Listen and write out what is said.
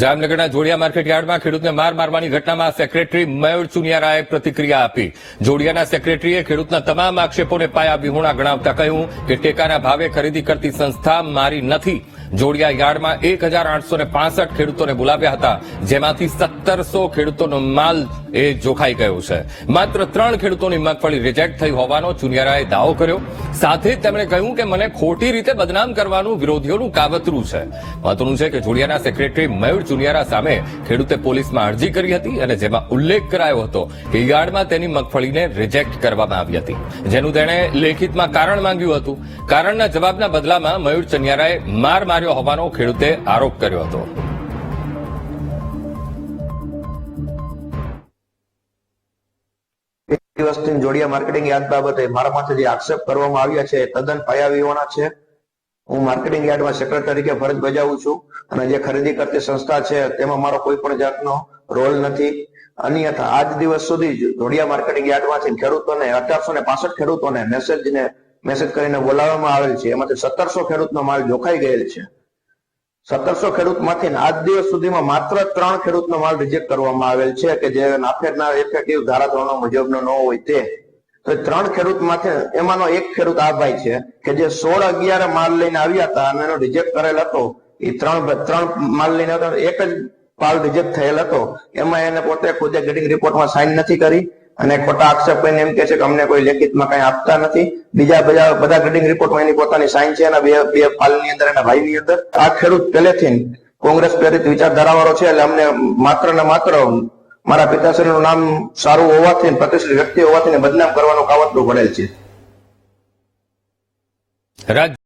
જામનગરના જોડિયા માર્કેટ ખેડૂતને માર મારવાની ઘટનામાં સેક્રેટરી મયુર ચુનિયારાએ પ્રતિક્રિયા આપી. જોડિયાના સેક્રેટરીએ ખેડૂતના તમામ આક્ષેપોને પાયા વિહોણા ગણાવતા કહ્યું કે ટેકાના ભાવે ખરીદી કરતી સંસ્થા મારી નથી. જોડિયા યાર્ડમાં એક હજાર આઠસો ને પાસઠ ખેડૂતોને બોલાવ્યા હતા, જેમાંથી સત્તરસો ખેડૂતોનો માલ એ જોખાઈ ગયો છે. માત્ર ત્રણ ખેડૂતોની મગફળી રિજેક્ટ થઈ હોવાનો ચુનિયારાએ દાવો કર્યો. સાથે તેમણે કહ્યું કે મને ખોટી રીતે બદનામ કરવાનું વિરોધીઓનું કાવતરું છે. મહત્વનું છે કે જોડિયાના સેક્રેટરી મયુર ચુનિયારા સામે ખેડૂતે પોલીસમાં અરજી કરી હતી અને જેમાં ઉલ્લેખ કરાયો હતો કે યાર્ડમાં તેની મગફળીને રિજેક્ટ કરવામાં આવી હતી, જેનું તેણે લેખિતમાં કારણ માંગ્યું હતું. કારણના જવાબના બદલામાં મયુર ચનિયારાએ માર માર્યો હોવાનો ખેડૂતે આરોપ કર્યો હતો. દિવસથી જોડિયા માર્કેટિંગ યાદ બાબતે મારા માથે જે આક્ષેપ કરવામાં આવ્યા છે તદ્દન પાયાવિહોણા છે. હું માર્કેટિંગ યાર્ડમાં સેક્રેટરી તરીકે ફરજ બજાવું છું અને જે ખરીદી કરતી સંસ્થા છે, તેમાં મારો કોઈ પણ જાતનો રોલ નથી. અન્યથા, આજ દિવસ સુધી જ જોડિયા માર્કેટિંગ યાર્ડમાંથી ખેડૂતોને, અઢારસો ને પાસઠ ખેડૂતોને મેસેજને મેસેજ કરીને બોલાવવામાં આવેલ છે. એમાંથી સત્તરસો ખેડૂતનો માલ જોખાઈ ગયેલ છે. સત્તરસો ખેડૂતમાંથી આજ દિવસ સુધીમાં માત્ર ત્રણ ખેડૂતનો માલ રિજેક્ટ કરવામાં આવેલ છે કે જે નાફેડના ઇફેક્ટિવ ધારાધોરણો મુજબનો ન હોય તે. તો ત્રણ ખેડૂત ખેડૂતમાંથી એમાંનો એક ખેડૂત આ ભાઈ છે કે જે સોળ અગિયાર માલ લઈને આવ્યા હતા અને એનો રિજેક્ટ કરેલ હતો. એ ત્રણ ત્રણ માલ લઈને એક જ પાલ રિજેક્ટ થયેલ હતો. એમાં એને પોતે ખુદે ગેટિંગ રિપોર્ટમાં સાઇન નથી કરી અને ખોટા આક્ષેપ કરીને એમ કે છે કે અમને કોઈ લેખિતમાં કઈ આપતા નથી. બીજા બધા બધા ગ્રેડિંગ રિપોર્ટમાં એની પોતાની સાઇન છે એના બે બે પાલની અંદર, એના ભાઈની અંદર. આ ખેડૂત પહેલેથી કોંગ્રેસ પ્રેરિત વિચારધારાવાળો છે એટલે અમને માત્ર ને માત્ર મારા પિતાશ્રીનું નામ સારું હોવાથી પ્રતિષ્ઠિત વ્યક્તિ હોવાથી બદનામ કરવાનું કાવતરું પડેલ છે. રાજ્ય